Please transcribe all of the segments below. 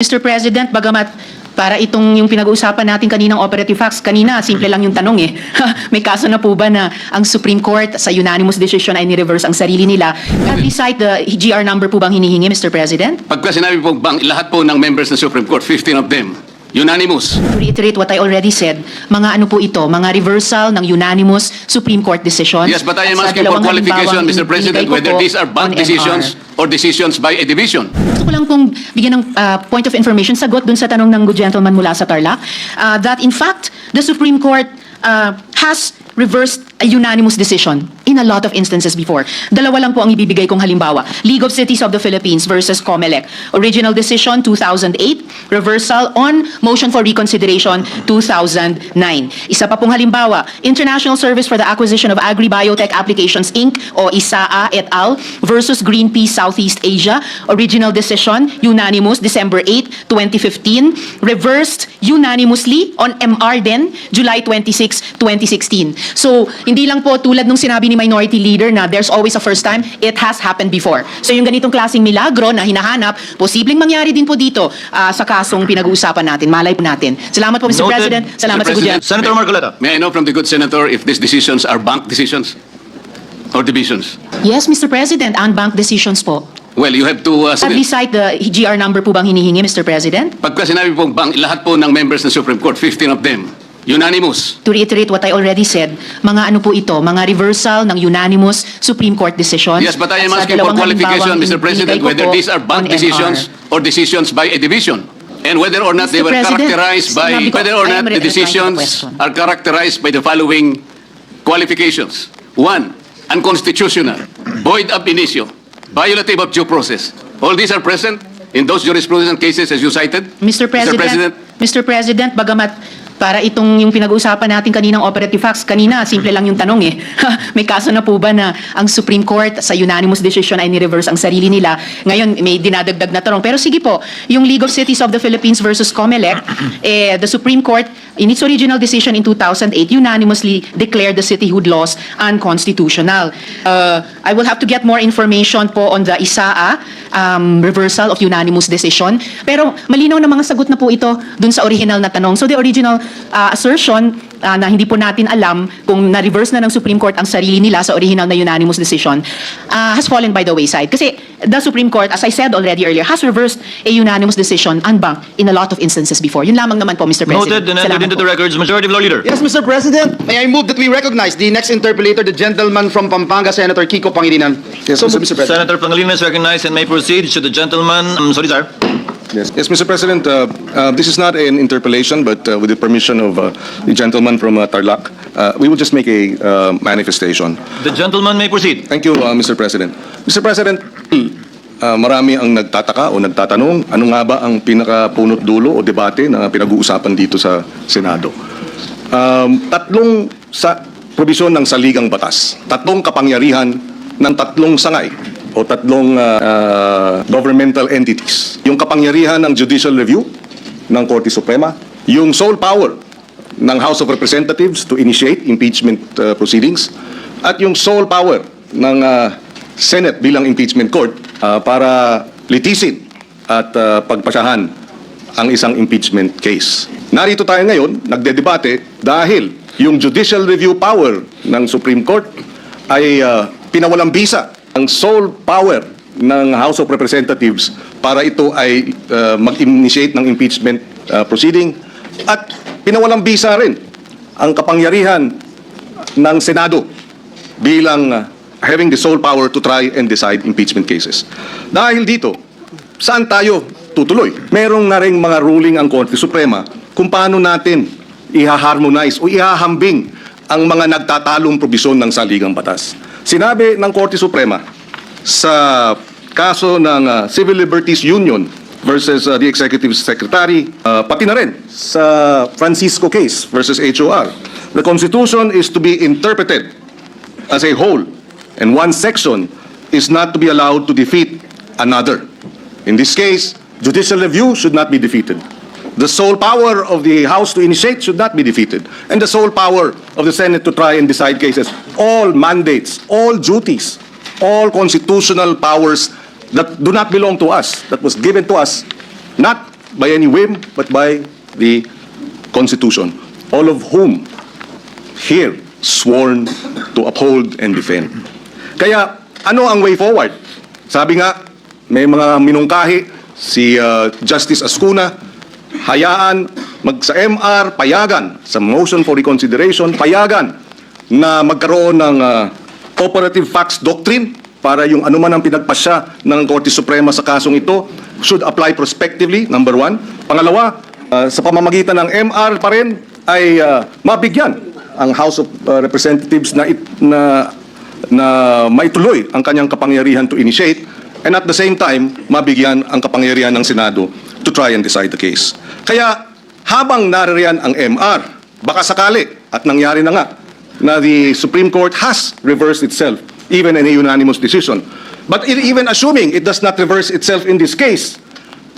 Mr. President, bagamat para itong yung pinag-uusapan natin kaninang operative facts, kanina, simple lang yung tanong eh. May kaso na po ba na ang Supreme Court sa unanimous decision ay ni-reverse ang sarili nila? Can we cite the GR number po bang hinihingi, Mr. President? Pagka sinabi po bang lahat po ng members ng Supreme Court, 15 of them, unanimous. To reiterate what I already said, mga ano po ito, mga reversal ng unanimous Supreme Court decisions. Yes, but I am asking for qualification, Mr. President, whether these are on decisions or decisions by a division. Gusto ko lang pong bigyan ng uh, point of information, sagot dun sa tanong ng good gentleman mula sa Tarlac, uh, that in fact, the Supreme Court uh, has reversed a unanimous decision in a lot of instances before. Dalawa lang po ang ibibigay kong halimbawa. League of Cities of the Philippines versus COMELEC. Original decision 2008, reversal on motion for reconsideration 2009. Isa pa pong halimbawa, International Service for the Acquisition of Agri-Biotech Applications Inc. o ISAA et al. versus Greenpeace Southeast Asia. Original decision, unanimous, December 8, 2015. Reversed unanimously on MR din, July 26, 2016. So, hindi lang po tulad nung sinabi ni Minority Leader na there's always a first time, it has happened before. So, yung ganitong klaseng milagro na hinahanap, posibleng mangyari din po dito ah, sa kasong pinag-uusapan natin. Malay po natin. Salamat po, Mr. Noted. President. Salamat Mr. sa President. gudyan. Senator Marcoleta. May I know from the good senator if these decisions are bank decisions or divisions? Yes, Mr. President, unbanked decisions po. Well, you have to... Uh, Can we cite the GR number po bang hinihingi, Mr. President? pagka sinabi po bang lahat po ng members ng Supreme Court, 15 of them, unanimous. To reiterate what I already said, mga ano po ito, mga reversal ng unanimous Supreme Court decisions. Yes, but I am asking for qualification, Mr. President, whether these are bank on decisions or decisions by a division. And whether or not they Mr. were President, characterized by, whether or not the decisions are characterized by the following qualifications. One, unconstitutional, void ab initio, violative of due process. All these are present in those jurisprudence cases as you cited. Mr. President, Mr. President, bagamat para itong yung pinag-uusapan natin kaninang operative facts, kanina, simple lang yung tanong eh. may kaso na po ba na ang Supreme Court sa unanimous decision ay ni-reverse ang sarili nila? Ngayon, may dinadagdag na tanong. Pero sige po, yung League of Cities of the Philippines versus COMELEC, eh, the Supreme Court, in its original decision in 2008, unanimously declared the cityhood laws unconstitutional. Uh, I will have to get more information po on the ISAA, um, reversal of unanimous decision. Pero malinaw na mga sagot na po ito dun sa original na tanong. So the original uh, assertion uh, na hindi po natin alam kung na-reverse na ng Supreme Court ang sarili nila sa original na unanimous decision uh, has fallen by the wayside. Kasi the Supreme Court, as I said already earlier, has reversed a unanimous decision unbanked in a lot of instances before. Yun lamang naman po, Mr. President. Noted and entered into po. the records. Majority Floor Leader. Yes, Mr. President, may I move that we recognize the next interpolator, the gentleman from Pampanga, Senator Kiko Pangilinan. Yes, Mr. Mr. President. Senator Pangilinan is recognized and may proceed. Should the gentleman, um, sorry, sir. Yes, yes, Mr. President, uh, uh, this is not an interpellation, but uh, with the permission of uh, the gentleman from uh, Tarlac, uh, we will just make a uh, manifestation. The gentleman may proceed. Thank you, uh, Mr. President. Mr. President, uh, marami ang nagtataka o nagtatanong, ano nga ba ang pinakapunot dulo o debate na pinag-uusapan dito sa Senado? Um, tatlong sa probisyon ng saligang batas, tatlong kapangyarihan ng tatlong sangay o tatlong uh, uh, governmental entities. Yung kapangyarihan ng judicial review ng Korte Suprema, yung sole power ng House of Representatives to initiate impeachment uh, proceedings, at yung sole power ng uh, Senate bilang impeachment court uh, para litisin at uh, pagpasyahan ang isang impeachment case. Narito tayo ngayon, nagdedebate dahil yung judicial review power ng Supreme Court ay uh, pinawalang bisa ang sole power ng House of Representatives para ito ay uh, mag-initiate ng impeachment uh, proceeding at pinawalang bisa rin ang kapangyarihan ng Senado bilang uh, having the sole power to try and decide impeachment cases. Dahil dito, saan tayo tutuloy? Merong na rin mga ruling ang Korte Suprema kung paano natin iha-harmonize o ihahambing ang mga nagtatalong probisyon ng saligang batas. Sinabi ng Korte Suprema sa kaso ng uh, Civil Liberties Union versus uh, the Executive Secretary, uh, pati na rin sa Francisco case versus HOR. The Constitution is to be interpreted as a whole, and one section is not to be allowed to defeat another. In this case, judicial review should not be defeated. The sole power of the House to initiate should not be defeated. And the sole power of the Senate to try and decide cases. All mandates, all duties, all constitutional powers that do not belong to us, that was given to us, not by any whim, but by the Constitution, all of whom here sworn to uphold and defend. Kaya ano ang way forward? Sabi nga, may mga minungkahi, si uh, Justice Ascuna, hayaan mag sa MR, payagan, sa motion for reconsideration, payagan na magkaroon ng uh, operative facts doctrine para yung anuman ang pinagpasya ng Korte Suprema sa kasong ito should apply prospectively, number one. Pangalawa, uh, sa pamamagitan ng MR pa rin ay uh, mabigyan ang House of uh, Representatives na, it, na, na maituloy ang kanyang kapangyarihan to initiate and at the same time, mabigyan ang kapangyarihan ng Senado to try and decide the case. Kaya habang naririyan ang MR, baka sakali at nangyari na nga na the Supreme Court has reversed itself even in a unanimous decision. But even assuming it does not reverse itself in this case,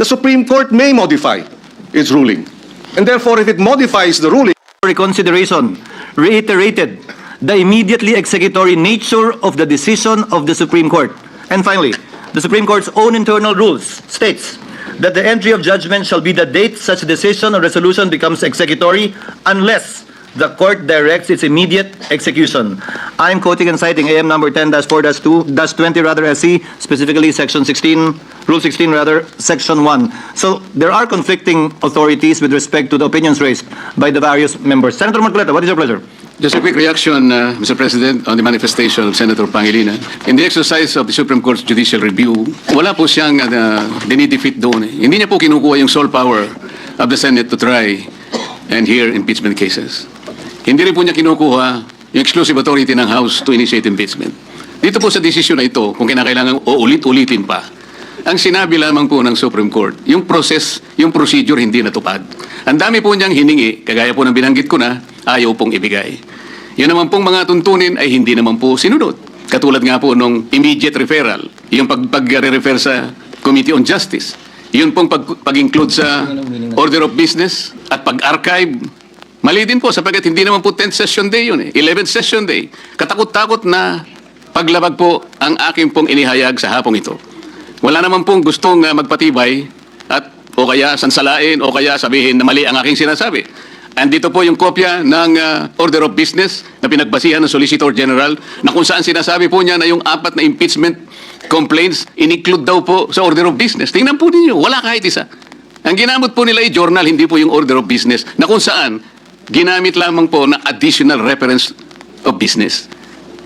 the Supreme Court may modify its ruling. And therefore, if it modifies the ruling, Reconsideration reiterated the immediately executory nature of the decision of the Supreme Court. And finally, the Supreme Court's own internal rules states that the entry of judgment shall be the date such decision or resolution becomes executory unless the court directs its immediate execution. I'm quoting and citing AM number 10-4-2, 20 rather SC, specifically section 16, rule 16 rather, section 1. So there are conflicting authorities with respect to the opinions raised by the various members. Senator Marcoleta, what is your pleasure? Just a quick reaction, uh, Mr. President, on the manifestation of Senator Pangilinan. In the exercise of the Supreme Court's judicial review, wala po siyang uh, dinidefeat doon. Eh. Hindi niya po kinukuha yung sole power of the Senate to try and hear impeachment cases. Hindi rin po niya kinukuha yung exclusive authority ng House to initiate impeachment. Dito po sa desisyon na ito, kung kinakailangan o ulit-ulitin pa, ang sinabi lamang po ng Supreme Court, yung process, yung procedure hindi natupad. Ang dami po niyang hiningi, kagaya po ng binanggit ko na, ayaw pong ibigay. Yun naman pong mga tuntunin ay hindi naman po sinunod. Katulad nga po nung immediate referral, yung pag, pag-refer sa Committee on Justice, yun pong pag, pag-include sa order of business at pag-archive, mali din po sapagkat hindi naman po 10th session day yun eh, 11th session day. Katakot-takot na paglabag po ang aking pong inihayag sa hapong ito. Wala naman pong gustong uh, magpatibay at o kaya sansalain o kaya sabihin na mali ang aking sinasabi. Andito po yung kopya ng uh, Order of Business na pinagbasihan ng Solicitor General na kung saan sinasabi po niya na yung apat na impeachment complaints in-include daw po sa Order of Business. Tingnan po ninyo, wala kahit isa. Ang ginamit po nila ay journal, hindi po yung Order of Business na kung saan ginamit lamang po na additional reference of business.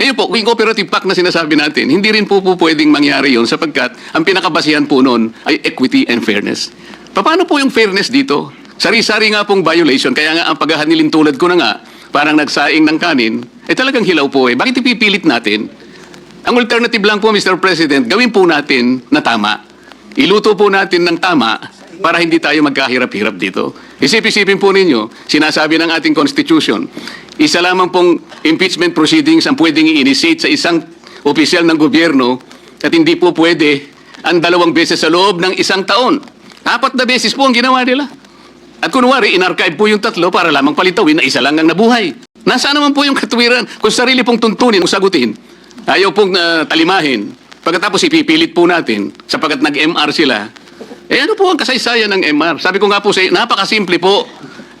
Ngayon po, yung cooperative pact na sinasabi natin, hindi rin po, po pwedeng mangyari yon sapagkat ang pinakabasihan po noon ay equity and fairness. Paano po yung fairness dito? Sari-sari nga pong violation, kaya nga ang paghahanilin tulad ko na nga, parang nagsaing ng kanin, eh talagang hilaw po eh. Bakit ipipilit natin? Ang alternative lang po, Mr. President, gawin po natin na tama. Iluto po natin ng tama para hindi tayo magkahirap-hirap dito. Isip-isipin po ninyo, sinasabi ng ating Constitution, isa lamang pong impeachment proceedings ang pwedeng i-initiate sa isang opisyal ng gobyerno at hindi po pwede ang dalawang beses sa loob ng isang taon. Apat na beses po ang ginawa nila. At kunwari, in-archive po yung tatlo para lamang palitawin na isa lang ang nabuhay. Nasaan naman po yung katuwiran kung sarili pong tuntunin o sagutin? Ayaw pong ah, talimahin. Pagkatapos ipipilit po natin, sapagkat nag-MR sila, eh ano po ang kasaysayan ng MR? Sabi ko nga po sa napakasimple po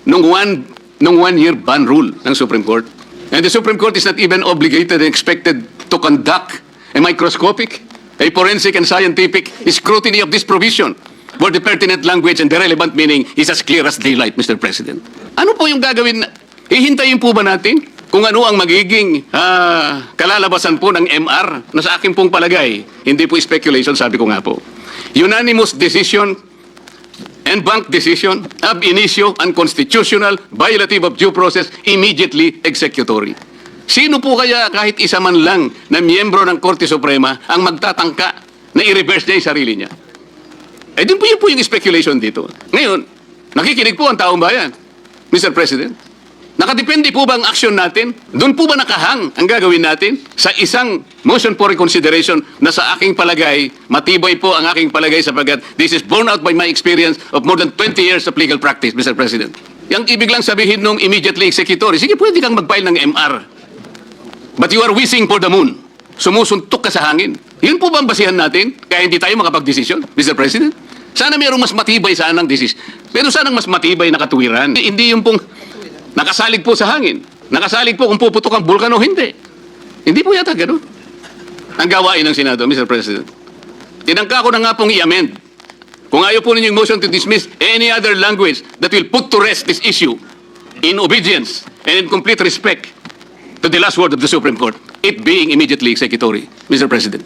nung one, nung one-year ban rule ng Supreme Court. And the Supreme Court is not even obligated and expected to conduct a microscopic, a forensic and scientific scrutiny of this provision where the pertinent language and the relevant meaning is as clear as daylight, Mr. President. Ano po yung gagawin? Hihintayin po ba natin kung ano ang magiging ah, kalalabasan po ng MR na sa akin pong palagay, hindi po speculation, sabi ko nga po. Unanimous decision and bank decision ab initio unconstitutional, violative of due process, immediately executory. Sino po kaya kahit isa man lang na miyembro ng Korte Suprema ang magtatangka na i-reverse niya yung sarili niya? Eh, din po yun po yung speculation dito. Ngayon, nakikinig po ang taong bayan, Mr. President. Nakadepende po ba ang aksyon natin? Doon po ba nakahang ang gagawin natin sa isang motion for reconsideration na sa aking palagay, matibay po ang aking palagay sapagkat this is borne out by my experience of more than 20 years of legal practice, Mr. President. Yang ibig lang sabihin nung immediately executory, sige pwede kang mag-file ng MR. But you are wishing for the moon. Sumusuntok ka sa hangin. Yun po ba ang basihan natin? Kaya hindi tayo makapag-desisyon, Mr. President? Sana mayroong mas matibay sanang disis. Pero sanang mas matibay na katuwiran. Hindi yung pong nakasalig po sa hangin. Nakasalig po kung puputok ang bulkan o hindi. Hindi po yata ganun. Ang gawain ng Senado, Mr. President. Tinangka ko na nga pong i-amend. Kung ayaw po ninyo yung motion to dismiss any other language that will put to rest this issue in obedience and in complete respect to the last word of the Supreme Court, it being immediately executory, Mr. President.